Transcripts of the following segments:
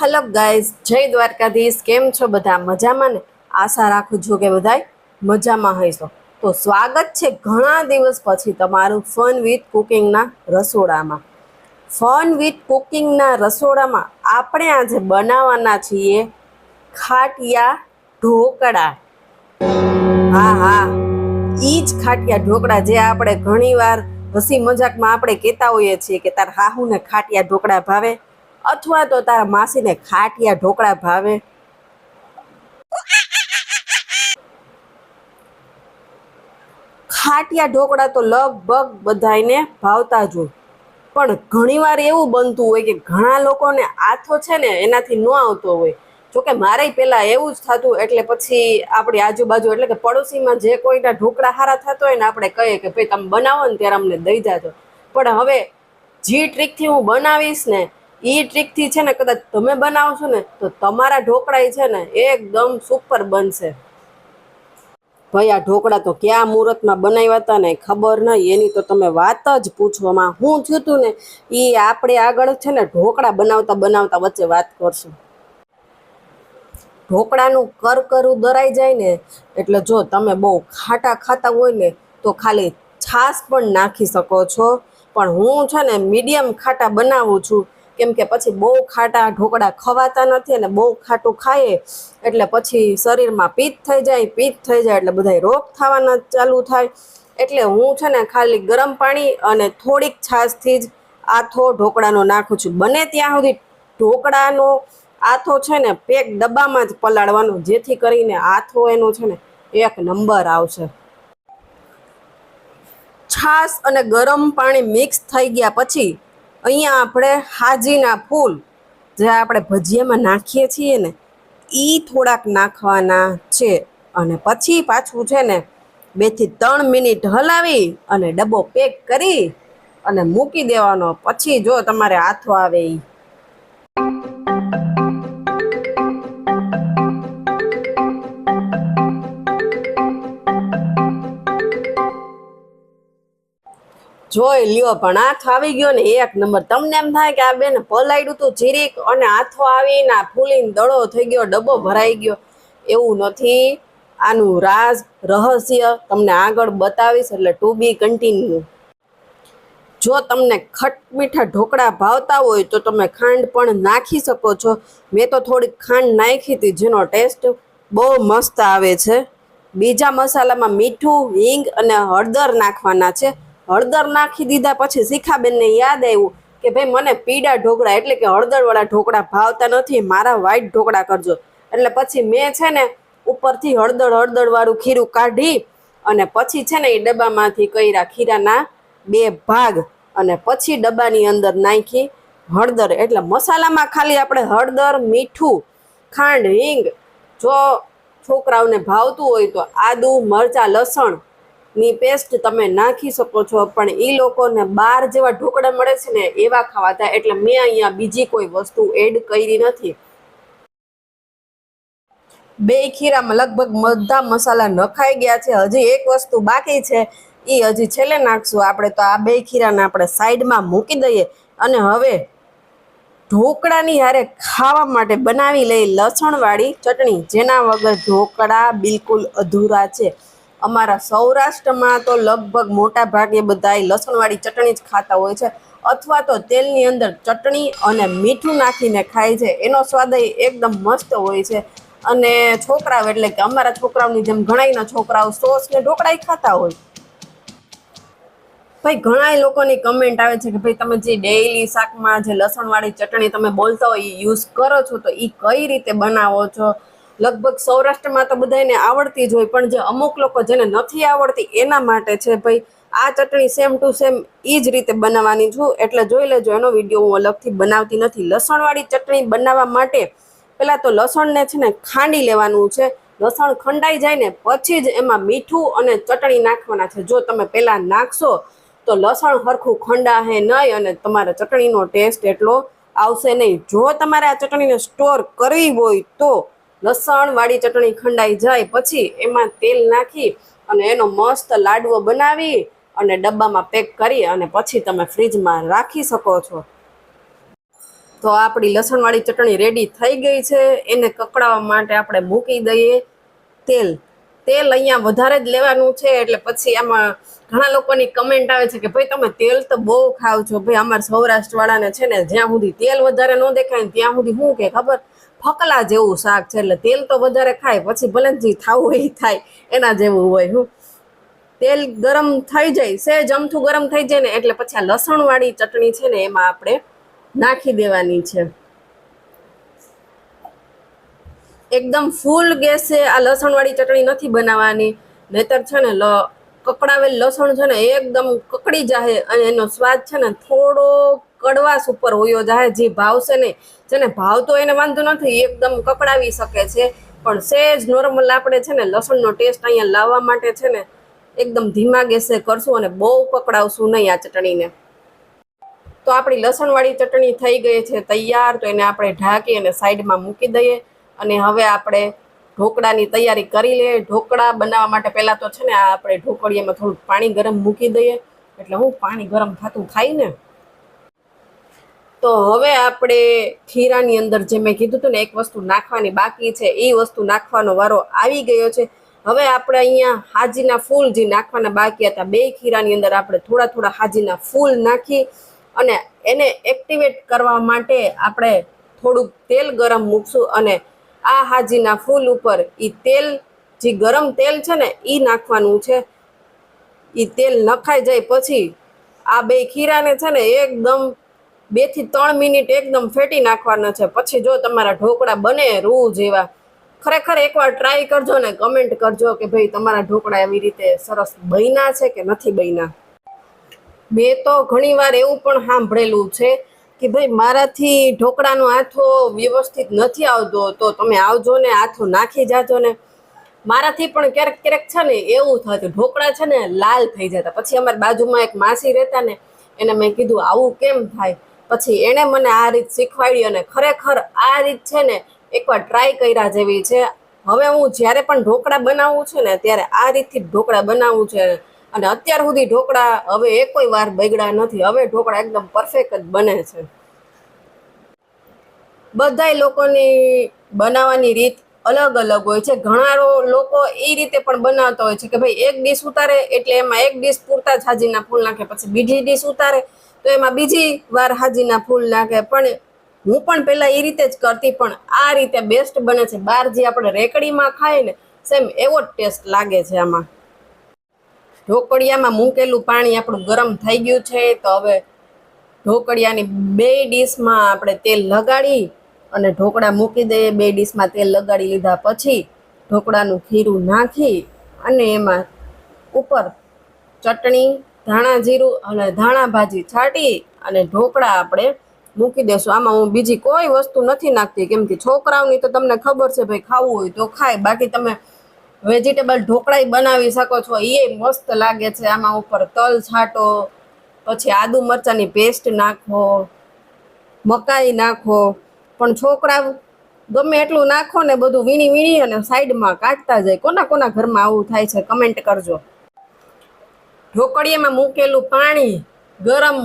Hello guys જય દ્વારકાધીશ. કેમ છો બધા? મજામાં ને? આશા રાખું છું કે બધાય મજામાં હશો. તો સ્વાગત છે ઘણા દિવસ પછી તમારું ફન વિથ કુકિંગના રસોડામાં. ફન વિથ કુકિંગના રસોડામાં આપણે આજે બનાવવાના છીએ ખાટિયા ઢોકળા. હા હા. ઈ જ ખાટિયા ઢોકળા જે આપણે ઘણીવાર હસી મજાકમાં આપણે કહેતા હોઈએ છીએ કે તાર હાહુને ખાટિયા ઢોકળા ભાવે. અથવા તો તારા માસીને ખાટિયા ઢોકળા ભાવે. ખાટિયા ઢોકળા તો લગભગ બધાયને ભાવતા જ હોય. પણ ઘણીવાર એવું બનતું હોય કે ઘણા લોકોને આથો છે ને એનાથી ન આવતો હોય. જોકે મારે પહેલાં એવું જ થતું એટલે પછી આપણી આજુબાજુ એટલે કે પડોશીમાં જે કોઈના ઢોકળા સારા થતો હોય ને આપણે કહીએ કે ભાઈ તમે બનાવો ને ત્યારે અમને દઈ જાજો. પણ હવે જે ટ્રીકથી હું બનાવીશ ને એ ટ્રીકથી છે ને કદાચ તમે બનાવશો ને તો તમારા ઢોકળા છે ને એકદમ સુપર બનશે. ભાઈ, આ ઢોકળા તો ક્યાં મુહૂર્તમાં બનાવ્યા હતા ને ખબર નહીં. એની તો તમે વાત જ પૂછવામાં હું થયું હતું ને એ આપણે આગળ છે ને ઢોકળા બનાવતા બનાવતા વચ્ચે વાત કરશું. ઢોકળાનું કરકરું દરાઈ જાય ને, એટલે જો તમે બહુ ખાટા ખાતા હોય ને, તો ખાલી છાશ પણ નાખી શકો છો. પણ હું છે ને મીડિયમ ખાટા બનાવું છું. કેમ કે પછી બહુ ખાટા ઢોકળા ખવાતા નથી અને બહુ ખાટું ખાઈએ એટલે પછી શરીરમાં પિત્ત થઈ જાય પિત્ત થઈ જાય એટલે બધા રોગ થવાના ચાલુ થાય. એટલે હું છે ને ખાલી ગરમ પાણી અને થોડીક છાશથી જ આથો ઢોકળાનો નાખું છું. બને ત્યાં સુધી ઢોકળાનો આથો છે ને પેક ડબ્બામાં જ પલાળવાનો, જેથી કરીને આથો એનો છે ને એક નંબર આવશે. છાશ અને ગરમ પાણી મિક્સ થઈ ગયા પછી અહીંયા આપણે હાજીના ફૂલ જે આપણે ભજીયામાં નાખીએ છીએ ને એ થોડાક નાખવાના છે. અને પછી પાછું છે ને, બેથી ત્રણ મિનિટ હલાવી અને ડબ્બો પેક કરી અને મૂકી દેવાનો. પછી જો તમારે હાથો આવે એ જોઈ લ્યો, પણ આથો આવી ગયો ને, એક નંબર. તમને એમ થાય કે આ બેન પલાયડું તું જીરીક અને આથો આવીને આ ફૂલીને દડો થઈ ગયો, ડબ્બો ભરાઈ ગયો. એવું નથી. આનું રાજ, રહસ્ય તમને આગળ બતાવીશ, એટલે ટુ બી કન્ટિન્યુ જો તમને ખટ મીઠા ઢોકળા ભાવતા હોય તો તમે ખાંડ પણ નાખી શકો છો. મેં તો થોડીક ખાંડ નાખી હતી, જેનો ટેસ્ટ બહુ મસ્ત આવે છે. બીજા મસાલામાં મીઠું, હિંગ અને હળદર નાખવાના છે. હળદર નાખી દીધા પછી શિખાબેનને યાદ આવ્યું કે ભાઈ, મને પીળા ઢોકળા એટલે કે હળદરવાળા ઢોકળા ભાવતા નથી, મારા વ્હાઈટ ઢોકળા કરજો. એટલે પછી મેં છે ને ઉપરથી હળદર, હળદરવાળું ખીરું કાઢી અને પછી છે ને એ ડબ્બામાંથી કર્યા ખીરાના બે ભાગ અને પછી ડબ્બાની અંદર નાખી હળદર. એટલે મસાલામાં ખાલી આપણે હળદર, મીઠું, ખાંડ, હિંગ, જો છોકરાઓને ભાવતું હોય તો આદુ, મરચાં, લસણ ની પેસ્ટ તમે નાખી શકો છો. પણ એ લોકોને બાર જેવા ઢોકળા મળે છે ને, એવા ખાવાતા એટલે મેં અહીંયા બીજી કોઈ વસ્તુ એડ કરી નથી. બે ખીરામાં લગભગ બધા મસાલા નખાઈ ગયા છે. હજી એક વસ્તુ બાકી છે. એ હજી છેલ્લે નાખશું. આપણે તો આ બે ખીરાને આપણે સાઈડમાં મૂકી દઈએ. અને હવે ઢોકળાની હારે ખાવા માટે બનાવી લઈ લસણવાળી ચટણી, જેના વગર ઢોકળા બિલકુલ અધૂરા છે. અમારા સૌરાષ્ટ્રમાં તો લગભગ મોટા ભાગે બધા લસણવાળી ચટણી જ ખાતા હોય છે. અથવા તો તેલની અંદર ચટણી અને મીઠું નાખીને ખાય છે. એનો સ્વાદ એકદમ મસ્ત હોય છે. અને છોકરાઓ એટલે કે અમારા છોકરાઓની જેમ ઘણાયના છોકરાઓ સોસ ને ઢોકળાઈ ખાતા હોય. ભાઈ ઘણા લોકોની કમેન્ટ આવે છે કે ભાઈ, તમે જે ડેઈલી શાકમાં જે લસણવાળી ચટણી તમે બોલતા હોય એ યુઝ કરો છો, તો એ કઈ રીતે બનાવો છો? લગભગ સૌરાષ્ટ્રમાં તો બધાને આવડતી જ હોય, પણ જે અમુક લોકો જેને નથી આવડતી એના માટે છે ભાઈ, આ ચટણી સેમ ટુ સેમ એ જ રીતે બનાવવાની છું. એટલે જોઈ લેજો, એનો વીડિયો હું અલગથી બનાવતી નથી. લસણવાળી ચટણી બનાવવા માટે પહેલાં તો લસણને છે ને ખાંડી લેવાનું છે. લસણ ખંડાઈ જાય ને પછી જ એમાં મીઠું અને ચટણી નાખવાના છે. જો તમે પહેલાં નાખશો, તો લસણ હરખું ખંડાહે નહીં અને તમારા ચટણીનો ટેસ્ટ એટલો આવશે નહીં. જો તમારે આ ચટણીને સ્ટોર કરવી હોય તો લસણવાળી ચટણી ખંડાઈ જાય પછી એમાં તેલ નાખી અને એનો મસ્ત લાડવો બનાવી અને ડબ્બામાં પેક કરી અને પછી તમે ફ્રીજમાં રાખી શકો છો. તો આપણી લસણવાળી ચટણી રેડી થઈ ગઈ છે. એને કકડાવવા માટે આપણે મૂકી દઈએ. તેલ તેલ અહીંયા વધારે જ લેવાનું છે એટલે પછી આમાં ઘણા લોકોની કમેન્ટ આવે છે કે ભાઈ તમે તેલ તો બહુ ખાવ છો. ભાઈ અમારા સૌરાષ્ટ્રવાળાને છે ને જ્યાં સુધી તેલ વધારે ન દેખાય ત્યાં સુધી શું કે ખબર? ફકલા જેવું શાક છે એટલે તેલ તો વધારે ખાય, પછી ભલે જે થાવું હોય થાય, એના જેવું હોય હું. તેલ ગરમ થઈ જાય સહેજ અમથું ગરમ થઈ જાય ને એટલે પછી આ લસણવાળી ચટણી છે ને એમાં આપણે નાખી દેવાની છે. એકદમ ફૂલ ગેસે આ લસણવાળી ચટણી નથી બનાવવાની. નહીતર છે ને લ, કકડાવેલ લસણ છે ને એકદમ કકડી જાય અને એનો સ્વાદ છે ને થોડો કડવાશ ઉપર હોયો જાય જે ભાવશે નહીં જેને ભાવતો એને વાંધો નથી એકદમ કકડાવી શકે છે. પણ સહેજ નોર્મલ આપણે છે ને, લસણનો ટેસ્ટ અહીંયા લાવવા માટે છે ને, એકદમ ધીમા ગેસે કરશું અને બહુ પકડાવશું નહીં આ ચટણીને. તો આપણી લસણવાળી ચટણી થઈ ગઈ છે તૈયાર, તો એને આપણે ઢાંકી અને સાઈડમાં મૂકી દઈએ. અને હવે આપણે ઢોકળાની તૈયારી કરી લઈએ. ઢોકળા બનાવવા માટે પહેલાં તો છે ને, આ આપણે ઢોકળીયામાં થોડુંક પાણી ગરમ મૂકી દઈએ. એટલે હું પાણી ગરમ થતું થાય ને તો હવે આપણે ખીરાની અંદર જે મેં કીધું હતું ને, એક વસ્તુ નાખવાની બાકી છે એ વસ્તુ નાખવાનો વારો આવી ગયો છે. હવે આપણે અહીંયા હાજીના ફૂલ જે નાખવાના બાકી હતા, બે ખીરાની અંદર આપણે થોડા થોડા હાજીના ફૂલ નાખી અને એને એક્ટિવેટ કરવા માટે આપણે થોડુંક તેલ ગરમ મૂકશું અને આ હાજીના ફૂલ ઉપર એ તેલ, જે ગરમ તેલ છે ને એ નાખવાનું છે. એ તેલ નખાઈ જાય પછી આ બે ખીરાને છે ને, એકદમ બેથી ત્રણ મિનિટ એકદમ ફેટી નાખવાના છે. પછી જો તમારા ઢોકળા બને રૂ જેવા, ખરેખર એકવાર ટ્રાય કરજો ને કમેન્ટ કરજો કે ભાઈ તમારા ઢોકળા એવી રીતે સરસ બન્યા છે કે નથી બન્યા. મેં તો ઘણીવાર એવું પણ સાંભળેલું છે કે ભાઈ મારાથી ઢોકળાનો આથો વ્યવસ્થિત નથી આવતો, તો તમે આવજો ને આથો નાખી જાજો ને. મારાથી પણ ક્યારેક ક્યારેક છે ને એવું થતું ઢોકળા છે ને લાલ થઈ જતા. પછી અમારી બાજુમાં એક માસી રહેતા ને, એને મેં કીધું, આવું કેમ થાય? પછી એણે મને આ રીત શીખવાડી અને ખરેખર આ રીત છે ને એકવાર ટ્રાય કર્યા જેવી છે. હવે હું જ્યારે પણ ઢોકળા બનાવું છું ને ત્યારે આ રીતથી ઢોકળા બનાવું છે. અને અત્યાર સુધી ઢોકળા હવે એ કોઈ વાર બગડ્યા નથી. હવે ઢોકળા એકદમ પરફેક્ટ જ બને છે. બધાય લોકોની બનાવવાની રીત અલગ અલગ હોય છે. ઘણા લોકો એ રીતે પણ બનાવતા હોય છે કે ભાઈ એક ડીશ ઉતારે એટલે એમાં એક ડીશ પૂરતા છાજીના ફૂલ નાખે, પછી બીજી ડીશ ઉતારે. તો એમાં બીજી વાર હાજીના ફૂલ નાખે પણ હું પણ પહેલાં એ રીતે જ કરતી, પણ આ રીતે બેસ્ટ બને છે. બહાર જે આપણે રેકડીમાં ખાય ને સેમ એવો જ ટેસ્ટ લાગે છે આમાં. ઢોકળિયામાં મૂકેલું પાણી આપણું ગરમ થઈ ગયું છે, તો હવે ઢોકળિયાની બે ડીશમાં આપણે તેલ લગાડી અને ઢોકળા મૂકી દઈએ. બે ડીશમાં તેલ લગાડી લીધા પછી ઢોકળાનું ખીરું નાખી અને એમાં ઉપર ચટણી ધાણા જીરું અને ધાણા ભાજી છાંટી અને ઢોકળા આપણે મૂકી દેશું. આમાં હું બીજી કોઈ વસ્તુ નથી નાખતી, કેમ કે છોકરાઓની તો તમને ખબર છે ભાઈ, ખાવું હોય તો ખાય. બાકી તમે વેજીટેબલ ઢોકળાય બનાવી શકો છો. એ મસ્ત લાગે છે. આમાં ઉપર તલ છાંટો, પછી આદુ મરચાંની પેસ્ટ નાખો, મકાઈ નાખો. પણ છોકરા ગમે એટલું નાખો ને બધું વીણી વીણી અને સાઈડમાં કાઢતા જાય. કોના કોના ઘરમાં આવું થાય છે? કમેન્ટ કરજો. ઢોકળીયામાં મૂકેલું પાણી ગરમ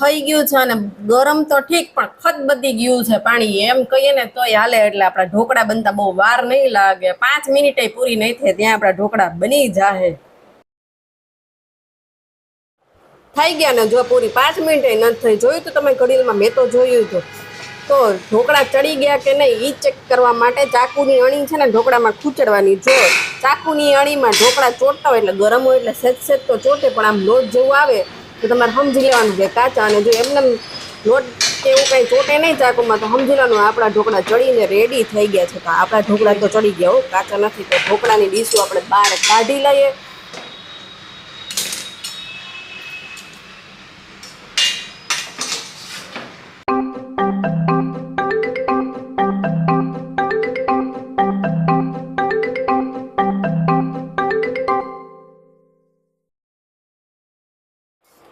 થઈ ગયું છે અને ગરમ તો ઠીક, પણ ખતબદી ગયું છે પાણી. એમ કહીએ ને તોય હાલે એટલે આપણા ઢોકળા બનતા બહુ વાર નહીં લાગે. પાંચ મિનિટે પૂરી નહીં થાય ત્યાં આપણા ઢોકળા બની જાહે. થઈ ગયા ને જો પૂરી પાંચ મિનિટે નથી થઈ. જોયું તો તમે ઘડીમાં મેં તો જોયું હતું. તો ઢોકળા ચડી ગયા કે નહીં એ ચેક કરવા માટે ચાકુની અણી છે ને, ઢોકળામાં ખૂંચડવાની જો. ચાકુની અણીમાં ઢોકળા ચોટતા હોય એટલે ગરમ હોય એટલે સેજ સેજ તો ચોટે, પણ આમ લોટ જેવું આવે તો તમારે સમજી લેવાનું કે કાચા અને જો એમને લોટ કે એવું કંઈ ચોટે નહીં ચાકુમાં, તો સમજી લેવાનું આપણા ઢોકળા ચડીને રેડી થઈ ગયા છે. તો આપણા ઢોકળા તો ચડી ગયા હો, કાચા નથી, તો ઢોકળાની ડીશું આપણે બહાર કાઢી લઈએ.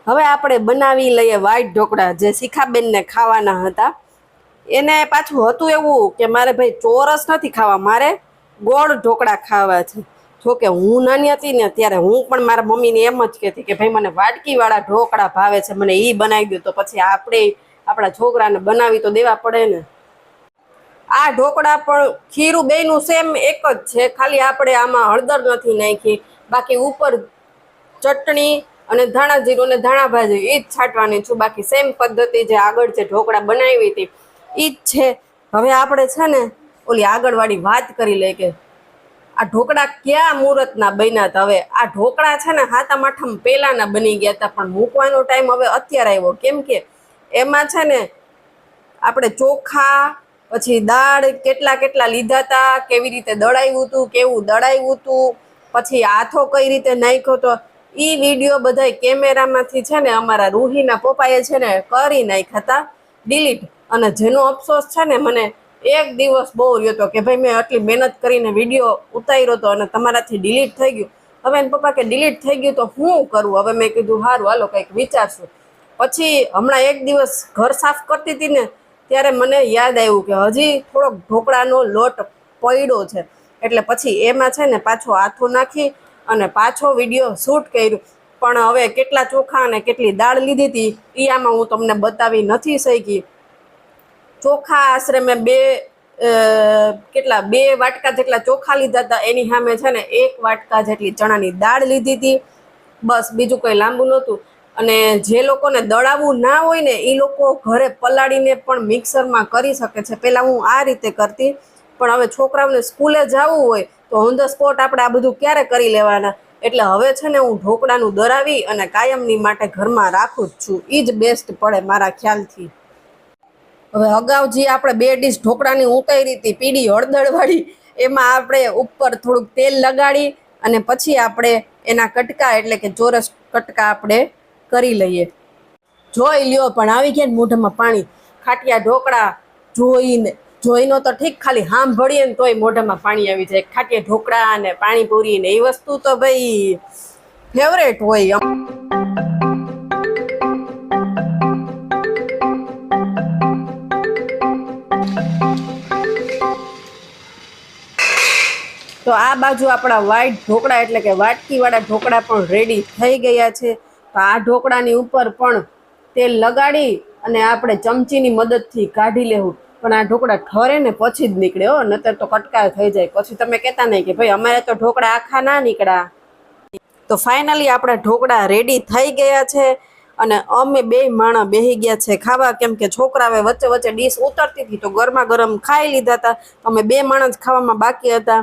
હવે આપણે બનાવી લઈએ વાઈટ ઢોકળા જે શિખાબેનને ખાવાના હતા. એને પાછું હતું એવું કે મારે ભાઈ ચોરસ નથી ખાવા, મારે ગોળ ઢોકળા ખાવા છે. જો કે હું નાની હતી ને ત્યારે હું પણ મારા મમ્મીને એમ જ કહેતી કે ભાઈ મને વાટકીવાળા ઢોકળા ભાવે છે, મને એ બનાવી દો તો પછી આપણે આપણા છોકરાને બનાવી તો દેવા પડે ને. આ ઢોકળા પણ ખીરું બેનું સેમ એક જ છે, ખાલી આપણે આમાં હળદર નથી નાખી, બાકી ઉપર ચટણી અને ધાણા જીરું ને ધાણા ભાજી એ જ છાંટવાની છું. બાકી સેમ પદ્ધતિ જે આગળ જે ઢોકળા બનાવી હતી એ જ છે. હવે આપણે છે ને ઓલી આગળવાળી વાત કરી લે કે આ ઢોકળા ક્યાં મુહૂર્તના બન્યા હતા? હવે આ ઢોકળા છે ને હાથા આઠમ પહેલાના બની ગયા હતા, પણ મૂકવાનો ટાઈમ હવે અત્યારે આવ્યો. કેમ કે એમાં છે ને આપણે ચોખા, પછી દાળ કેટલા કેટલા લીધા હતા, કેવી રીતે દળાવ્યું હતું, કેવું દળાવ્યું હતું, પછી આથો કઈ રીતે નાખ્યો તો એ વીડિયો બધાય કેમેરામાંથી છે ને અમારા રૂહીના પપ્પાએ છે ને કરી નાખ્યા હતા ડિલીટ અને જેનો અફસોસ છે ને મને એક દિવસ બહુ રહ્યો હતો કે ભાઈ મેં આટલી મહેનત કરીને વીડિયો ઉતાર્યો હતો અને તમારાથી ડિલીટ થઈ ગયું. હવે એને પપ્પા કે ડિલીટ થઈ ગયું તો હું કરું? હવે મેં કીધું સારું હાલો, કંઈક વિચારશું. પછી હમણાં એક દિવસ ઘર સાફ કરતી હતી ને, ત્યારે મને યાદ આવ્યું કે હજી થોડોક ઢોકળાનો લોટ પડ્યો છે. એટલે પછી એમાં છે ને પાછો હાથો નાખી અને પાછો વીડિયો શૂટ કર્યું. પણ હવે કેટલા ચોખા અને કેટલી દાળ લીધી હતી એ આમાં હું તમને બતાવી નથી શકી. ચોખા આશરે મેં બે કેટલા, બે વાટકા જેટલા ચોખા લીધા હતા. એની સામે છે ને એક વાટકા જેટલી ચણાની દાળ લીધી હતી. બસ, બીજું કંઈ લાંબુ નહોતું. અને જે લોકોને દળાવવું ના હોય ને એ લોકો ઘરે પલાળીને પણ મિક્સરમાં કરી શકે છે. પહેલાં હું આ રીતે કરતી. પણ હવે છોકરાઓને સ્કૂલે જવું હોય તો ઓન ધ સ્પોટ આપણે આ બધું ક્યારે કરી લેવાના? એટલે હવે છે ને હું ઢોકળાનું દરાવી અને કાયમની માટે ઘરમાં રાખું જ છું. એ જ બેસ્ટ પડે મારા ખ્યાલથી. હવે અગાઉ જે આપણે બે ડીશ ઢોકળાની ઉતારી હતી પીડી હળદરવાળી એમાં આપણે ઉપર થોડુંક તેલ લગાડી અને પછી આપણે એના કટકા એટલે કે ચોરસ કટકા આપણે કરી લઈએ. જોઈ લ્યો, પણ આવી ગયા મોઢામાં પાણી. ખાટિયા ઢોકળા, જોઈને જોઈનો તો ઠીક, ખાલી સાંભળીએ ને તોય મોઢામાં પાણી આવી જાય. ખાટિયા ઢોકળા અને પાણીપુરી ને એ વસ્તુ તો ભાઈ ફેવરેટ હોય તો આ બાજુ આપણા વાઈટ ઢોકળા એટલે કે વાટકીવાળા ઢોકળા પણ રેડી થઈ ગયા છે. તો આ ઢોકળાની ઉપર પણ તેલ લગાડી અને આપણે ચમચીની મદદથી કાઢી લેવું. પણ આ ઢોકળા ઠરે ને પછી જ નીકળે હો, નતર તો કટકા થઈ જાય. પછી તમે કહેતા નહીં કે ભાઈ અમારે તો ઢોકળા આખા ના નીકળ્યા. તો ફાઇનલી આપણા ઢોકળા રેડી થઈ ગયા છે અને અમે બે માણા બેહી ગયા છે ખાવા. કેમ કે છોકરાઓએ વચ્ચે વચ્ચે ડીશ ઉતરતી હતી તો ગરમા ગરમ ખાઈ લીધા હતા. અમે બે માણસ ખાવામાં બાકી હતા.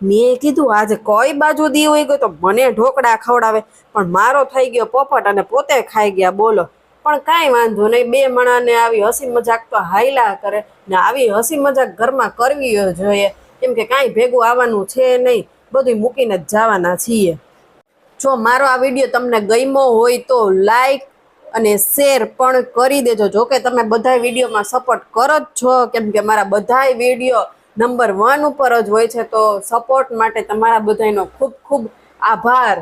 મેં કીધું, આજે કઈ બાજુ દી હોય ગયો તો મને ઢોકળા ખવડાવે. પણ મારો થઈ ગયો પોપટ અને પોતે ખાઈ ગયા. બોલો. પણ કાંઈ વાંધો નહીં. બે માણાને આવી હસી મજાક તો હાયલા કરે ને આવી હસી મજાક ઘરમાં કરવી જોઈએ. કેમ કે કાંઈ ભેગું આવવાનું છે નહીં. બધું મૂકીને જ જવાના છીએ. જો મારો આ વીડિયો તમને ગમ્યો હોય તો લાઈક અને શેર પણ કરી દેજો. જો કે તમે બધા વિડીયોમાં સપોર્ટ કરો જ છો, કેમ કે મારા બધાય વીડિયો નંબર વન ઉપર જ હોય છે. તો સપોર્ટ માટે તમારા બધાનો ખૂબ ખૂબ આભાર.